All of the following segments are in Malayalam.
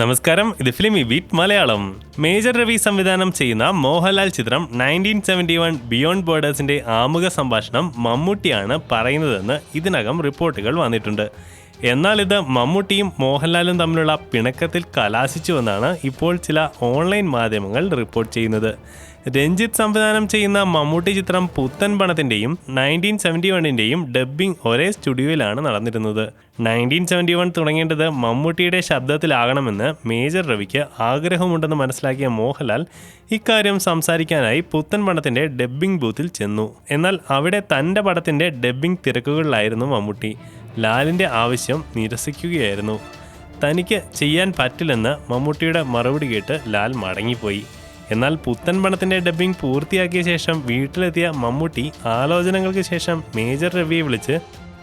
നമസ്കാരം. ഇത് filmy beat Malayalam. Major Ravi സംവിധാനം ചെയ്യുന്ന മോഹൻലാൽ ചിത്രം നയന്റീൻ സെവന്റി വൺ ബിയോണ്ട് ബോർഡേഴ്സിന്റെ ആമുഖ സംഭാഷണം മമ്മൂട്ടിയാണ് പറയുന്നതെന്ന് ഇതിനകം റിപ്പോർട്ടുകൾ വന്നിട്ടുണ്ട്. എന്നാൽ ഇത് മമ്മൂട്ടിയും മോഹൻലാലും തമ്മിലുള്ള പിണക്കത്തിൽ കലാശിച്ചുവെന്നാണ് ഇപ്പോൾ ചില ഓൺലൈൻ മാധ്യമങ്ങൾ റിപ്പോർട്ട് ചെയ്യുന്നത്. രഞ്ജിത്ത് സംവിധാനം ചെയ്യുന്ന മമ്മൂട്ടി ചിത്രം പുത്തൻ പണത്തിന്റെയും നയന്റീൻ സെവന്റി വണ്ണിന്റെയും ഡബ്ബിംഗ് ഒരേ സ്റ്റുഡിയോയിലാണ് നടന്നിരുന്നത്. നയന്റീൻ സെവന്റി വൺ തുടങ്ങേണ്ടത് മമ്മൂട്ടിയുടെ ശബ്ദത്തിലാകണമെന്ന് മേജർ രവിക്ക് ആഗ്രഹമുണ്ടെന്ന് മനസ്സിലാക്കിയ മോഹൻലാൽ ഇക്കാര്യം സംസാരിക്കാനായി പുത്തൻ പണത്തിന്റെ ഡബ്ബിംഗ് ബൂത്തിൽ ചെന്നു. എന്നാൽ അവിടെ തന്റെ പടത്തിന്റെ ഡബ്ബിംഗ് തിരക്കുകളിലായിരുന്നു മമ്മൂട്ടി. ലാലിന്റെ ആവശ്യം നിരസിക്കുകയായിരുന്നു. തനിക്ക് ചെയ്യാൻ പറ്റില്ലെന്ന് മമ്മൂട്ടിയുടെ മറുപടി കേട്ട് ലാൽ മടങ്ങിപ്പോയി. എന്നാൽ പുത്തൻ പണത്തിന്റെ ഡബ്ബിംഗ് പൂർത്തിയാക്കിയ ശേഷം വീട്ടിലെത്തിയ മമ്മൂട്ടി ആലോചനകൾക്ക് ശേഷം മേജർ രവിയെ വിളിച്ച്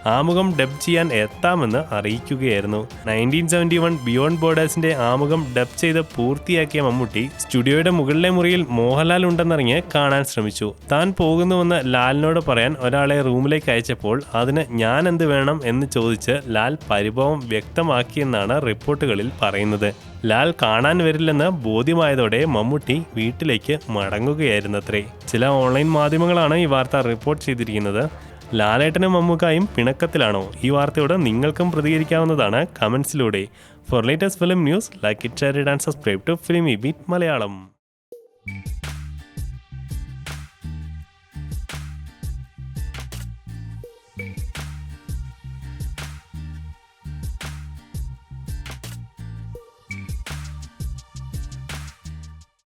ആമുഖം ഡബ് ചെയ്യാൻ എത്താമെന്ന് അറിയിക്കുകയായിരുന്നു. നയന്റീൻ സെവന്റി വൺ ബിയോണ്ട് ബോർഡേഴ്സിന്റെ ആമുഖം ഡബ് ചെയ്ത് പൂർത്തിയാക്കിയ മമ്മൂട്ടി സ്റ്റുഡിയോയുടെ മുകളിലെ മുറിയിൽ മോഹൻലാൽ ഉണ്ടെന്നറിഞ്ഞ് കാണാൻ ശ്രമിച്ചു. താൻ പോകുന്നുവെന്ന് ലാലിനോട് പറയാൻ ഒരാളെ റൂമിലേക്ക് അയച്ചപ്പോൾ അതിന് ഞാൻ എന്ത് വേണം എന്ന് ചോദിച്ച് ലാൽ പരിഭവം വ്യക്തമാക്കിയെന്നാണ് റിപ്പോർട്ടുകളിൽ പറയുന്നത്. ലാൽ കാണാൻ വരില്ലെന്ന് ബോധ്യമായതോടെ മമ്മൂട്ടി വീട്ടിലേക്ക് മടങ്ങുകയായിരുന്നത്രേ. ചില ഓൺലൈൻ മാധ്യമങ്ങളാണ് ഈ വാർത്ത റിപ്പോർട്ട് ചെയ്തിരിക്കുന്നത്. ലാലേട്ടനും മമ്മൂക്കായും പിണക്കത്തിലാണോ? ഈ വാർത്തയോട് നിങ്ങൾക്കും പ്രതികരിക്കാവുന്നതാണ് കമൻസിലൂടെ. For latest film news like it share and subscribe to filmy beat Malayalam